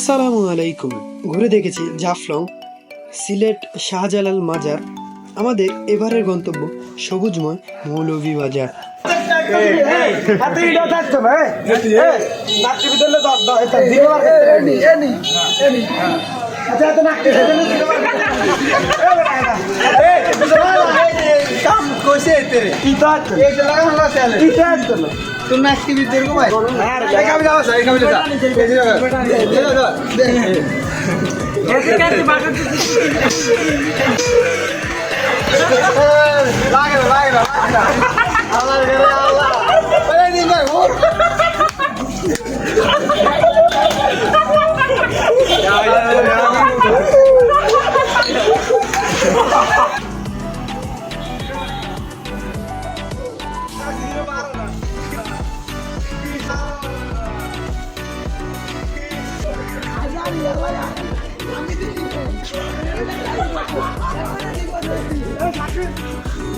আসসালামু আলাইকুম ঘুরে দেখেছি জাফলং সিলেট শাহজালাল মাজার আমাদের এবারের গন্তব্য সবুজময় মৌলভী বাজার Ik heb hem niet gezellig. Ik heb hem niet gezellig. Ik heb hem gezellig. Ik heb hem gezellig. Ik heb hem gezellig. Ik heb hem gezellig.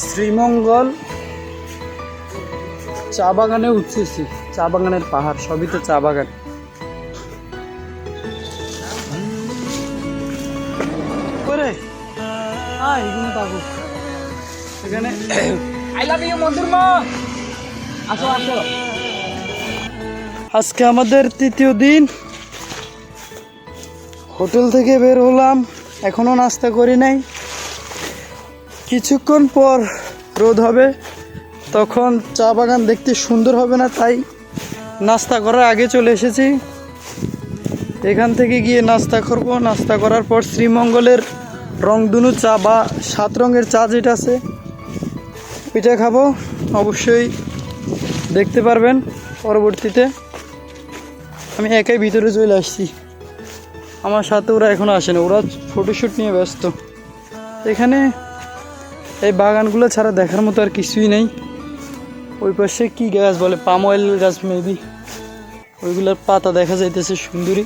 Sreemangal চা বাগানে উঠতেছি চা বাগানের পাহাড় সবই তো চা বাগান। করে এখানে থাকো। এখানে আই লাভ ইউ মন্দির মা। আসো আসো। আজকে আমাদের তৃতীয় দিন। হোটেল থেকে বের হলাম এখনও নাস্তা করি নাই। কিছুক্ষণ পর রোদ হবে, তখন চা বাগান দেখতে সুন্দর হবে না, তাই নাস্তা করার আগে চলে এসেছি। এখান থেকে গিয়ে নাস্তা করব। নাস্তা করার পর শ্রীমঙ্গলের রংধনু চা বা সাত রঙের চা যেটা আছে, ওইটা খাব। অবশ্যই দেখতে পারবেন পরবর্তীতে। আমি একাই ভিতরে চলে আসছি। আমার সাথে ওরা এখনও আসেনি ওরা ফটোশ্যুট নিয়ে ব্যস্ত। এখানে এই বাগানগুলো ছাড়া দেখার মতো আর কিছুই নেই। ওই পাশে কি গাছ বলে? পাম অয়েল গাছ মেবি ওইগুলোর পাতা দেখা যাইতেছে সুন্দরী।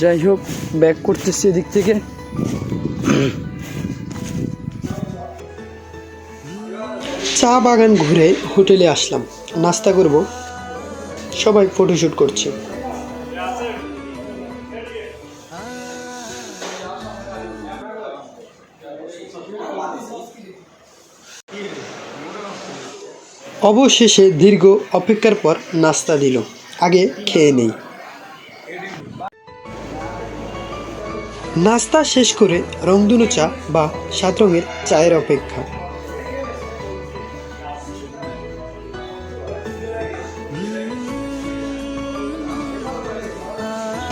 যাই হোক ব্যাক করতেছি এদিক থেকে। চা বাগান ঘুরে হোটেলে আসলাম। নাস্তা করব। সবাই ফটোশ্যুট করছে। অবশেষে দীর্ঘ অপেক্ষার পর নাস্তা দিল। আগে খেয়ে নেই। নাস্তা শেষ করে রংধনু চা বা সাত রঙের চায়ের অপেক্ষা।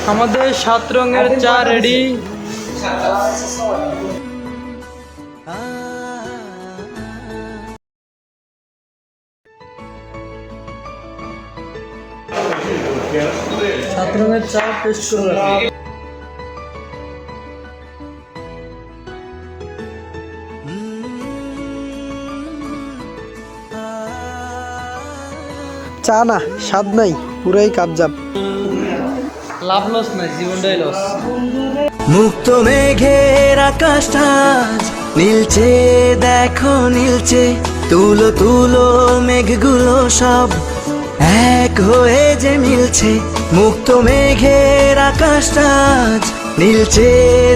আমাদের সাত রঙের চা রেডি সাত রঙের চা টেস্ট করে রাখি। চা না স্বাদ নাই পুরাই কাবজাব লাভ লস নাই জীবনটাই লস। মুক্ত মেঘের আকাশটা নীলচে দেখো নীলচে তুলো তুলো মেঘগুলো সব এক হয়ে যে মিলছে মুক্ত মেঘের আকাশটা নীলছে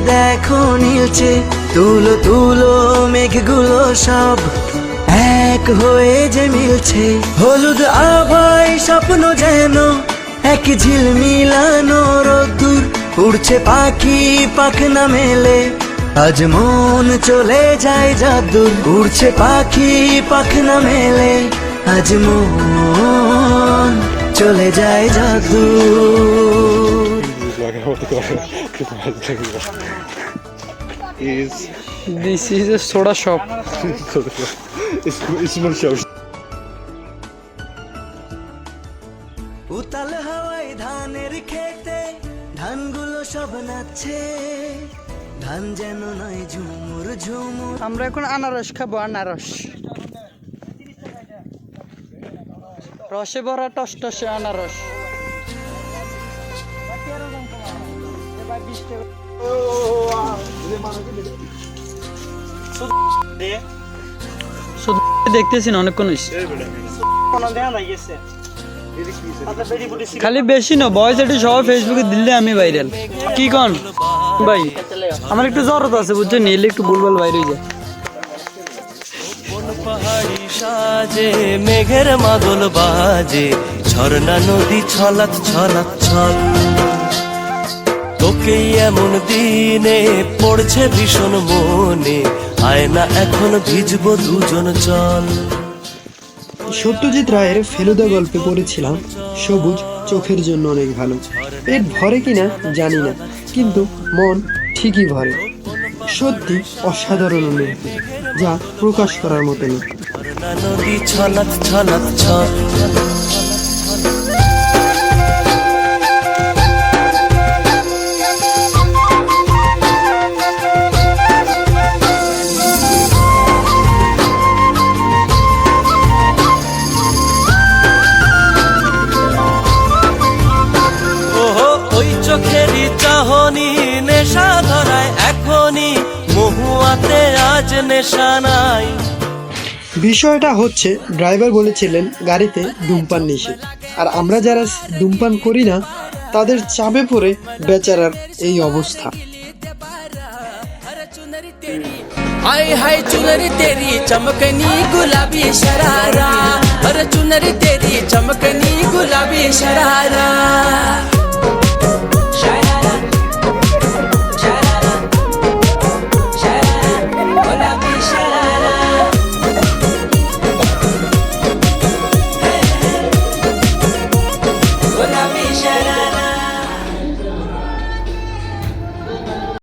দেখো নীলছে, তুলো তুলো মেঘগুলো সব। এক হয়ে যে মিলছে হলুদ আভাই স্বপ্ন যেন, এক ঝিল মিলানো রোদ্দুর উড়ছে পাখি, পাখ না মেলে, আজ মন চলে যায় যাদুর উড়ছে পাখি, পাখ না মেলে, আজ মন চলে যায় যাদুর is this is a soda shop it's it's. উতাল হাওয়ায় ধান সব নাচছে। ধান যেন নয় ঝুমুর ঝুমুর। আমরা এখন আনারস খাব আনারস। রসে ভরা টস টসে আনারস দেখতেছি না, অনেকক্ষণ খালি বেশি না বয়স এটি সবাই ফেসবুকে দিলে আমি ভাইরাল কি কন? ভাই, আমার একটু জরত আছে, বুঝছেন এলে একটু ভুলভাল বাইরে যায়। সাজে, মেঘের মাদল বাজে, ঝর্ণা নদী ছলাৎ ছলাৎ ছল। তোকেই এমন দিনে পড়ছে ভীষণ মনে, আয়না এখন ভিজবো দুজন চল। সত্যজিৎ রায়ের ফেলুদা গল্পে পড়েছিলাম, সবুজ চোখের জন্য অনেক ভালো। পেট ভরে কিনা জানি না, কিন্তু মন ঠিকই ভরে। সত্যি অসাধারণ যা প্রকাশ করার মতো না ঝর্ণা নদী ছলাৎ ছলাৎ ছল। চোখেরই নেশা ধরায় এখনই। মহুয়াতে আজ নেশা নাই। বিষয়টা হচ্ছে, ড্রাইভার বলেছিলেন, গাড়িতে ধূমপান নিষেধ। আর আমরা যারা ধূমপান করি না, তাদের চাপে পড়ে বেচারার এই অবস্থা। হাই হাই চুনর তেরি, চমকনি গুলাবি শরারা হর চুনর তেরি, চমকনি গুলাবি শরারা